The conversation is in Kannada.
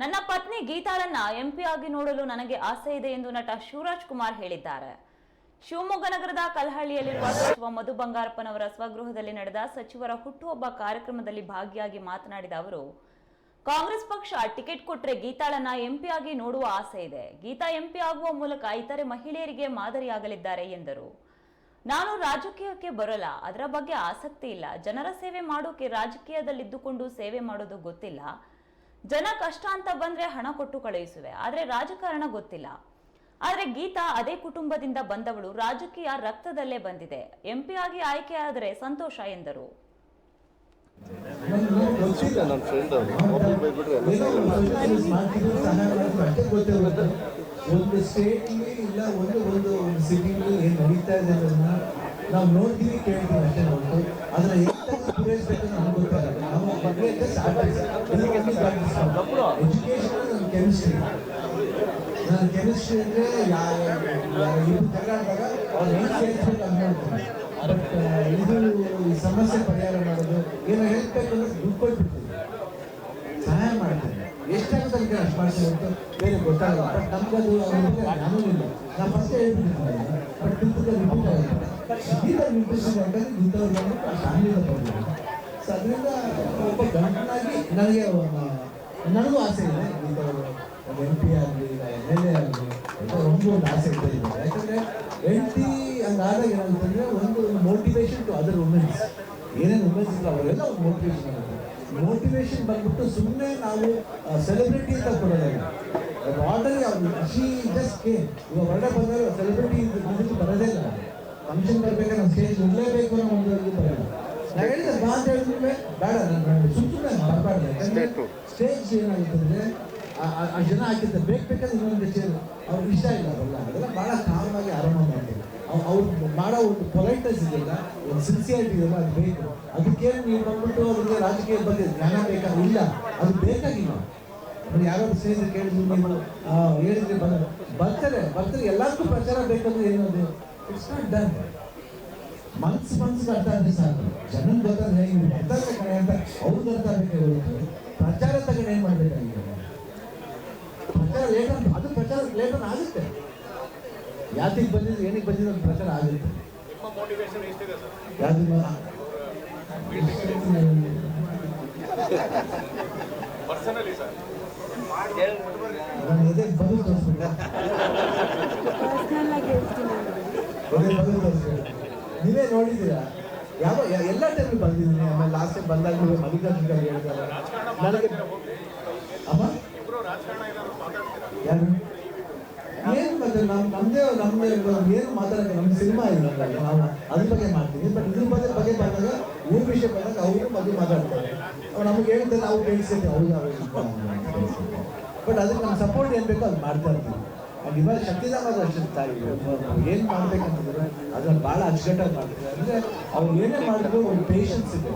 ನನ್ನ ಪತ್ನಿ ಗೀತಾಳನ್ನ ಎಂಪಿ ಆಗಿ ನೋಡಲು ನನಗೆ ಆಸೆ ಇದೆ ಎಂದು ನಟ ಶಿವರಾಜ್ ಕುಮಾರ್ ಹೇಳಿದ್ದಾರೆ. ಶಿವಮೊಗ್ಗ ನಗರದ ಕಲ್ಹಳ್ಳಿಯಲ್ಲಿರುವ ಸಚಿವ ಮಧು ಬಂಗಾರಪ್ಪನವರ ಸ್ವಗೃಹದಲ್ಲಿ ನಡೆದ ಸಚಿವರ ಹುಟ್ಟುಹಬ್ಬ ಕಾರ್ಯಕ್ರಮದಲ್ಲಿ ಭಾಗಿಯಾಗಿ ಮಾತನಾಡಿದ ಅವರು, ಕಾಂಗ್ರೆಸ್ ಪಕ್ಷ ಟಿಕೆಟ್ ಕೊಟ್ಟರೆ ಗೀತಾಳನ್ನ ಎಂಪಿ ಆಗಿ ನೋಡುವ ಆಸೆ ಇದೆ. ಗೀತಾ ಎಂಪಿ ಆಗುವ ಮೂಲಕ ಇತರೆ ಮಹಿಳೆಯರಿಗೆ ಮಾದರಿಯಾಗಲಿದ್ದಾರೆ ಎಂದರು. ನಾನು ರಾಜಕೀಯಕ್ಕೆ ಬರಲ್ಲ, ಅದರ ಬಗ್ಗೆ ಆಸಕ್ತಿ ಇಲ್ಲ. ಜನರ ಸೇವೆ ಮಾಡೋಕೆ ರಾಜಕೀಯದಲ್ಲಿದ್ದುಕೊಂಡು ಸೇವೆ ಮಾಡೋದು ಗೊತ್ತಿಲ್ಲ. ಜನ ಕಷ್ಟ ಅಂತ ಬಂದ್ರೆ ಹಣ ಕೊಟ್ಟು ಕಳುಹಿಸುವೆ. ಆದ್ರೆ ರಾಜಕಾರಣ ಗೊತ್ತಿಲ್ಲ. ಆದ್ರೆ ಗೀತಾ ಅದೇ ಕುಟುಂಬದಿಂದ ಬಂದವಳು ರಾಜಕೀಯ ರಕ್ತದಲ್ಲೇ ಬಂದಿದೆ. ಎಂಪಿ ಆಗಿ ಆಯ್ಕೆಯಾದರೆ ಸಂತೋಷ ಎಂದರು. ಕೆಮಿಸ್ಟ್ರಿ ನಾನು ಕೆಮಿಸ್ಟ್ರಿ ಅಂದ್ರೆ ಇಬ್ರು ಜಗಳಾಡಿದಾಗ ಅವ್ರು ಏನು ಸೇರಿಸ್ಬೇಕು ಅಂತ ಹೇಳ್ತಾರೆ ಬಟ್ ಇದು ಈ ಸಮಸ್ಯೆ ಪರಿಹಾರ ಮಾಡೋದು, ಏನೋ ಹೇಳ್ಬೇಕು ಅಂದ್ರೆ ದುಡ್ಡು ಸಹಾಯ ಮಾಡ್ತೇನೆ. ಎಷ್ಟಾಗುತ್ತೆ ಅಂತ ಅಷ್ಟು ಮಾಡ್ತೀನಿ ಅಂತ ಬೇರೆ ಗೊತ್ತಾಗಲ್ಲ. ಬಟ್ ನಮ್ಗದು ಇಲ್ಲ. ನಾನು ಫಸ್ಟ್ ಹೇಳ್ಬಿಟ್ಟಿದ್ದೀನಿ ಬಟ್ ದುಡ್ಡು ರಿಪೀಟ್ ಆಗುತ್ತೆ. ಗೀತ ನ್ಯೂಟ್ರಿಷನ್ ಯಾಕಂದ್ರೆ ಇಂಥವ್ರಿಗೆ ಬಂದಿದೆ ಸೊ ಅದರಿಂದ ಒಬ್ಬ ಗಂಟನಾಗಿ ನನಗೆ ನನಗೂ ಆಸೆ ಇದೆ ಒಂದು ಆಸೆ ಇರ್ತಾ ಇದೆ. ಯಾಕಂದ್ರೆ ಹೆಂಡತಿ ಹಂಗಾದಾಗ ಏನಾಗುತ್ತಂದ್ರೆ ಒಂದು ಮೋಟಿವೇಶನ್ ಟು ಅದರ್ ವುಮೆನ್ಸ್ ಏನೇನು ವುಮೆನ್ಸ್ ಇಲ್ಲ ಅವರೆಲ್ಲ ಒಂದು ಮೋಟಿವೇಶನ್ ಆಗುತ್ತೆ. ಮೋಟಿವೇಶನ್ ಬಂದ್ಬಿಟ್ಟು ಸುಮ್ಮನೆ ನಾವು ಸೆಲೆಬ್ರಿಟಿ ಅಂತ ಕೊಡೋದಲ್ಲ ಆರ್ಡರ್ ಯಾವುದು ಶಿ ಜಸ್ಟ್ ಕೆ ಇವಾಗ ಹೊರಗಡೆ ಬಂದಾಗ ಸೆಲೆಬ್ರಿಟಿ ಇದಕ್ಕೆ ಬರೋದೇ ಇಲ್ಲ. ಫಂಕ್ಷನ್ ಬರಬೇಕಾದ್ರೆ ಸ್ಟೇಜ್ ಇರಲೇಬೇಕು ಅನ್ನೋ ಒಂದು ಇದು ಬರಲ್ಲ. ನಾನು ಹೇಳಿದೆ ಬಾ ಅಂತ ಹೇಳಿದ್ಮೇಲೆ ಬೇಡ ನಾನು ಸುಮ್ಮನೆ ಮಾಡಬಾರ್ದು ಯಾಕಂದ್ರೆ ಸ್ಟೇಜ್ ಏನಾಗುತ್ತೆ ಅಂದರೆ ಆ- ಜನ ಹಾಕಿರ್ತಾರೆ. ಬೇಕು ಬೇಕಾದ್ರೆ ಇನ್ನೊಂದು ಚೇರ್ ಇಷ್ಟ ಇಲ್ಲ ಅವೆಲ್ಲ ಅದೆಲ್ಲ ಭಾಳ ಕಾಮಾಗಿ ಆರಂಭ ಮಾಡ್ತೀವಿ ಅವ್- ಅವ್ರು ಮಾಡೋ ಒಂದು ಪೊಲೈಟ್ನೆಸ್ ಇದೆಯಲ್ಲ, ಒಂದು ಸಿನ್ಸಿಯಾರಿಟಿ ಇದೆಯಲ್ಲ, ಅದು ಬೇಕು. ಅದಕ್ಕೆ ನೀವು ಬಂದ್ಬಿಟ್ಟು ಅವ್ರಿಗೆ ರಾಜಕೀಯ ಬಗ್ಗೆ ಜ್ಞಾನ ಬೇಕಾ? ಇಲ್ಲ. ಅದು ಬೇಕಾಗಿಲ್ಲ. ಅವ್ರು ಯಾರೋ ಸ್ನೇಹಿತರು ಕೇಳಿದ್ರು, ನೀವು ಹೇಳಿದ್ರೆ ಬಂದ ಬರ್ತಾರೆ. ಬರ್ತಾರೆ. ಎಲ್ಲರಿಗೂ ಪ್ರಚಾರ ಬೇಕಂದ್ರೆ ಏನದು? ಇಟ್ಸ್ ನಾಟ್ ಡನ್ ಮನ್ಸು ಮನ್ಸಿಗೆ ಅರ್ಥ ಆದರೆ ಸಾಕು. ಜನಕ್ಕೆ ಗೊತ್ತಾದ್ರೆ ಇವ್ರು ಬರ್ತಾರೆ ಕಣೆ ಅಂತ ಅವ್ರಿಗೆ ಅರ್ಥ ಬೇಕಾಗಿರುತ್ತೆ ಪ್ರಚಾರ ತಗೊಂಡು ಏನು ಮಾಡ್ಬೇಕಾಗಿರೋದು ಪ್ರಚಾರ ಅದು ಪ್ರಚಾರ ಲೇಖನ ಆಗುತ್ತೆ. ಯಾತಿಗೆ ಬಂದಿದ್ದು ಏನಕ್ಕೆ ಬಂದಿದ್ದು ಅಂತ ಪ್ರಚಾರ ಆಗುತ್ತೆ. ಯಾವ್ದು ಬದುಕು ತೋರಿಸ್ಬಿಟ್ಟೆ ಬದುಕು ತೋರಿಸ್ಬಿಟ್ಟೆ ನೀವೇ ನೋಡಿದ್ದೀರಾ? ಯಾವ ಎಲ್ಲ ಟೈಮ್ ಬಂದಿದ್ದೀನಿ. ಆಮೇಲೆ ಲಾಸ್ಟ್ ಟೈಮ್ ಬಂದಾಗ ನೀವು ಮಲ್ಲಿಕಾರ್ಜುನ ಖರ್ಗೆ ಹೇಳ್ತಾರೆ ನನಗೆ ಅಮ್ಮ? ಯಾರು? ಮತ್ತೆ ನಮ್ ನಮ್ದೇ ನಮ್ದೇ ಏನು ಮಾತಾಡಕ್ಕೆ ನಮ್ಗೆ ಸಿನಿಮಾ ಇಲ್ಲ ನಾವು ಅದ್ರ ಬಗ್ಗೆ ಮಾಡ್ತೀವಿ ಬಟ್ ಇದ್ರ ಬಗ್ಗೆ ಬಗ್ಗೆ ಬಂದಾಗ ಊರ ವಿಷಯ ಬಂದಾಗ ಅವರು ಬಗ್ಗೆ ಮಾತಾಡ್ತಾರೆ. ಅವ್ರು ನಮ್ಗೆ ಹೇಳ್ತಾರೆ, ನಾವು ಅವ್ರಿಗೆ ಅವ್ರಿಗೆ ಬಟ್ ಅದಕ್ಕೆ ನಮ್ಮ ಸಪೋರ್ಟ್ ಏನು ಬೇಕೋ ಅದು ಮಾಡ್ತಾ ಇರ್ತೀವಿ. ಅದು ಇವಾಗ ಶಕ್ತಿಧಾಮದ ಅಷ್ಟು ತಾಯಿ ಏನು ಮಾಡ್ಬೇಕಂತಂದ್ರೆ, ಅದನ್ನ ಭಾಳ ಅಚ್ಚುಕಟ್ಟಾಗಿ ಮಾಡ್ತಾರೆ. ಅಂದರೆ ಅವ್ರು ಏನೇ ಮಾಡಿದ್ರು ಒಂದು ಪೇಷನ್ಸ್ ಇದೆ.